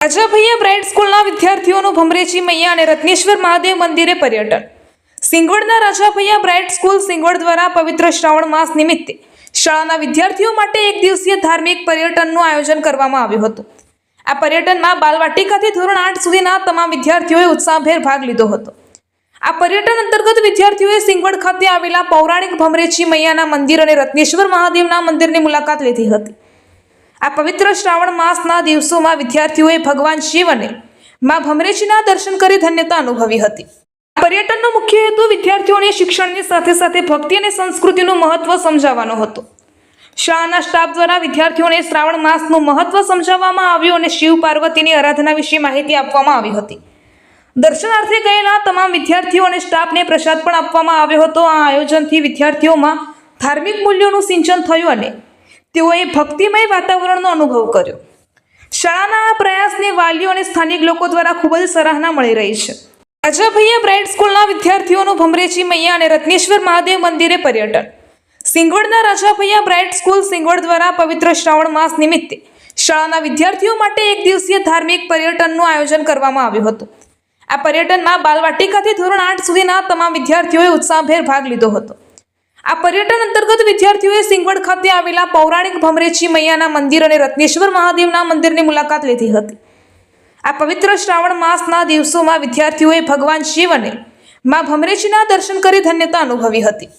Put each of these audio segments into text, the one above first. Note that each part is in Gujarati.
રાજાભૈયા બ્રાઇટ સ્કૂલના વિદ્યાર્થીઓનું ભમરેજી મૈયા અને રત્નેશ્વર મહાદેવ મંદિરે પર્યટન. સિંગવડના રાજાભૈયા બ્રાઇટ સ્કૂલ સિંગવડ દ્વારા પવિત્ર શ્રાવણ માસ નિમિત્તે શાળાના વિદ્યાર્થીઓ માટે એક દિવસીય ધાર્મિક પર્યટનનું આયોજન કરવામાં આવ્યું હતું. આ પર્યટનમાં બાલવાટિકાથી ધોરણ આઠ સુધીના તમામ વિદ્યાર્થીઓએ ઉત્સાહભેર ભાગ લીધો હતો. આ પર્યટન અંતર્ગત વિદ્યાર્થીઓએ સિંગવડ ખાતે આવેલા પૌરાણિક ભમરેજી મૈયાના મંદિર અને રત્નેશ્વર મહાદેવના મંદિરની મુલાકાત લીધી હતી. આ પવિત્ર શ્રાવણ માસના દિવસોમાં વિદ્યાર્થીઓએ ભગવાન શિવ અને મા ભમરેજીના દર્શન કરી ધન્યતા અનુભવી હતી. પર્યટનનો મુખ્ય હેતુ વિદ્યાર્થીઓને શિક્ષણની સાથે સાથે ભક્તિ અને સંસ્કૃતિનું મહત્વ સમજાવવાનો હતો. શાળાના સ્ટાફ દ્વારા વિદ્યાર્થીઓને શ્રાવણ માસનું મહત્વ સમજાવવામાં આવ્યું અને શિવ પાર્વતીની આરાધના વિશે માહિતી આપવામાં આવી હતી. દર્શનાર્થે ગયેલા તમામ વિદ્યાર્થીઓ અને સ્ટાફને પ્રસાદ પણ આપવામાં આવ્યો હતો. આ આયોજનથી વિદ્યાર્થીઓમાં ધાર્મિક મૂલ્યોનું સિંચન થયું અને તેઓએ ભક્તિમય વાતાવરણનો અનુભવ કર્યો. શાળાના આ પ્રયાસને વાલીઓ અને સ્થાનિક લોકો દ્વારા ખૂબ જ સરાહના મળી રહી છે. રાજાભૈયા બ્રાઇટ સ્કૂલના વિદ્યાર્થીઓનું ભમરેજી મૈયા અને રત્નેશ્વર મહાદેવ મંદિરે પર્યટન. સિંગવડના રાજાભૈયા બ્રાઇટ સ્કૂલ સિંગવડ દ્વારા પવિત્ર શ્રાવણ માસ નિમિત્તે શાળાના વિદ્યાર્થીઓ માટે એક દિવસીય ધાર્મિક પર્યટનનું આયોજન કરવામાં આવ્યું હતું. આ પર્યટનમાં બાલવાટિકાથી ધોરણ આઠ સુધીના તમામ વિદ્યાર્થીઓએ ઉત્સાહભેર ભાગ લીધો હતો. આ પર્યટન અંતર્ગત વિદ્યાર્થીઓએ સિંગવડ ખાતે આવેલા પૌરાણિક ભમરેજી મૈયાના મંદિર અને રત્નેશ્વર મહાદેવના મંદિરની મુલાકાત લીધી હતી. આ પવિત્ર શ્રાવણ માસના દિવસોમાં વિદ્યાર્થીઓએ ભગવાન શિવ અને મા ભમરેજીના દર્શન કરી ધન્યતા અનુભવી હતી.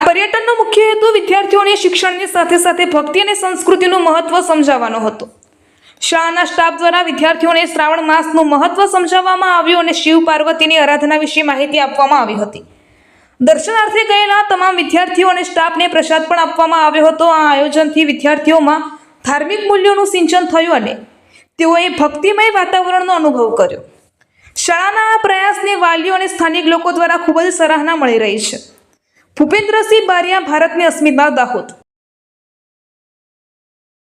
પર્યટનનો મુખ્ય હેતુ વિદ્યાર્થીઓને શિક્ષણની સાથે સાથે ભક્તિ અને સંસ્કૃતિનું મહત્વ સમજાવવાનો હતો. શાળાના સ્ટાફ દ્વારા વિદ્યાર્થીઓને શ્રાવણ માસનું મહત્વ સમજાવવામાં આવ્યું અને શિવ પાર્વતીની આરાધના વિશે માહિતી આપવામાં આવી હતી. દર્શનાર્થે ગયેલા તમામ વિદ્યાર્થીઓ અને સ્ટાફને પ્રસાદ પણ આપવામાં આવ્યો હતો. આ આયોજનથી વિદ્યાર્થીઓમાં ધાર્મિક મૂલ્યોનું સિંચન થયું અને તેઓએ ભક્તિમય વાતાવરણનો અનુભવ કર્યો. શાળાના આ પ્રયાસને વાલીઓ અને સ્થાનિક લોકો દ્વારા ખૂબ જ સરાહના મળી રહી છે. ભૂપેન્દ્રસિંહ બારિયા, ભારતની અસ્મિતા દાહોદ.